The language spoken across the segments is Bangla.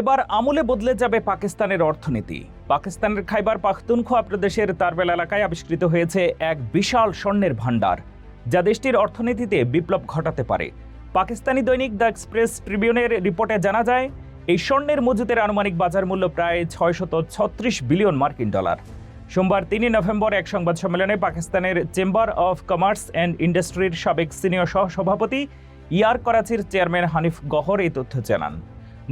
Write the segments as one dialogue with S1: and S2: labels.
S1: এবার আমলে বদলে যাবে পাকিস্তানের অর্থনীতি। পাকিস্তানের খাইবার পাখতুনখোয়া প্রদেশের তারবেল এলাকায় আবিষ্কৃত হয়েছে এক বিশাল স্বর্ণের ভাণ্ডার, যা দেশটির অর্থনীতিতে বিপ্লব ঘটাতে পারে। পাকিস্তানি দৈনিক দ্য এক্সপ্রেস ট্রিবিউনের রিপোর্টে জানা যায়, এই স্বর্ণের মজুতের আনুমানিক বাজার মূল্য প্রায় ছয়শত ছত্রিশ বিলিয়ন মার্কিন ডলার। সোমবার তিনই নভেম্বর এক সংবাদ সম্মেলনে পাকিস্তানের চেম্বার অফ কমার্স অ্যান্ড ইন্ডাস্ট্রির সাবেক সিনিয়র সহসভাপতি ইয়ার করাচির চেয়ারম্যান হানিফ গহর এই তথ্য জানান।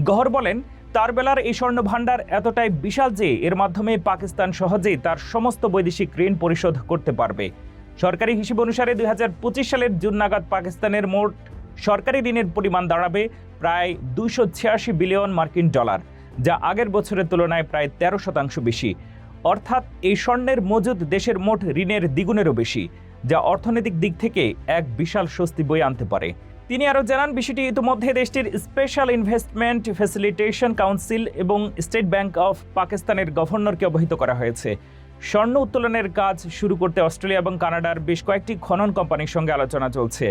S1: গহর বলেন তার বেলার এই স্বর্ণ ভাণ্ডার এতটাই বিশাল যে এর মাধ্যমে পাকিস্তান সহজেই তার সমস্ত বৈদেশিক ঋণ পরিশোধ করতে পারবে। সরকারি হিসেব অনুসারে দু হাজার পঁচিশ সালের জুন নাগাদ পাকিস্তানের মোট সরকারি ঋণের পরিমাণ দাঁড়াবে প্রায় দুইশো ছিয়াশি বিলিয়ন মার্কিন ডলার, যা আগের বছরের তুলনায় প্রায় তেরো শতাংশ বেশি। অর্থাৎ এই স্বর্ণের মজুদ দেশের মোট ঋণের দ্বিগুণেরও বেশি, যা অর্থনৈতিক দিক থেকে এক বিশাল স্বস্তি বই আনতে পারে। তিনি আরও জানান, বিষয়টি ইতিমধ্যে দেশটির স্পেশাল ইনভেস্টমেন্ট ফ্যাসিলিটেশন কাউন্সিল এবং স্টেট ব্যাংক অফ পাকিস্তানের গভর্নরকে অবহিত করা হয়েছে। স্বর্ণ উত্তোলনের কাজ শুরু করতে অস্ট্রেলিয়া এবং কানাডার বেশ কয়েকটি খনন কোম্পানির সঙ্গে আলোচনা চলছে।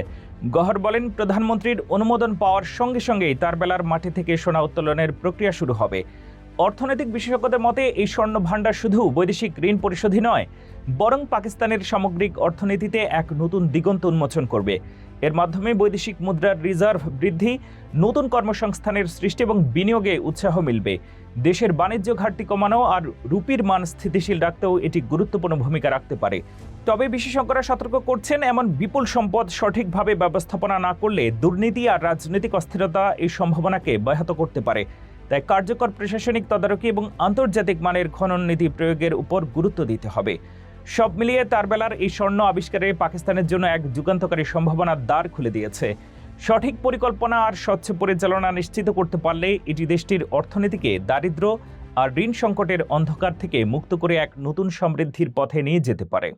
S1: গহর বলেন, প্রধানমন্ত্রীর অনুমোদন পাওয়ার সঙ্গে সঙ্গেই তার বেলার মাটি থেকে সোনা উত্তোলনের প্রক্রিয়া শুরু হবে। অর্থনৈতিক বিশেষজ্ঞদের মতে, এই স্বর্ণ ভাণ্ডার শুধু বৈদেশিক ঋণ পরিশোধই নয়, বরং পাকিস্তানের সামগ্রিক অর্থনীতিতে এক নতুন দিগন্ত উন্মোচন করবে। এর মাধ্যমে বৈদেশিক মুদ্রার রিজার্ভ বৃদ্ধি, নতুন কর্মসংস্থানের সৃষ্টি এবং বিনিয়োগে উৎসাহ মিলবে। দেশের বাণিজ্য ঘাটতি কমানো আর রুপির মান স্থিতিশীল রাখতেও এটি গুরুত্বপূর্ণ ভূমিকা রাখতে পারে। তবে বিশেষজ্ঞরা সতর্ক করছেন, এমন বিপুল সম্পদ সঠিকভাবে ব্যবস্থাপনা না করলে দুর্নীতি আর রাজনৈতিক অস্থিরতা এই সম্ভাবনাকে ব্যাহত করতে পারে। তাই কার্যকর প্রশাসনিক তদারকি এবং আন্তর্জাতিক মানের খনন নীতি প্রয়োগের উপর গুরুত্ব দিতে হবে। সব মিলিয়ে তার বেলার এই স্বর্ণ আবিষ্কারে পাকিস্তানের জন্য এক যুগান্তকারী সম্ভাবনার দ্বার খুলে দিয়েছে। সঠিক পরিকল্পনা আর স্বচ্ছ পরিচালনা নিশ্চিত করতে পারলে এটি দেশটির অর্থনীতিকে দারিদ্র্য আর ঋণ সংকটের অন্ধকার থেকে মুক্ত করে এক নতুন সমৃদ্ধির পথে নিয়ে যেতে পারে।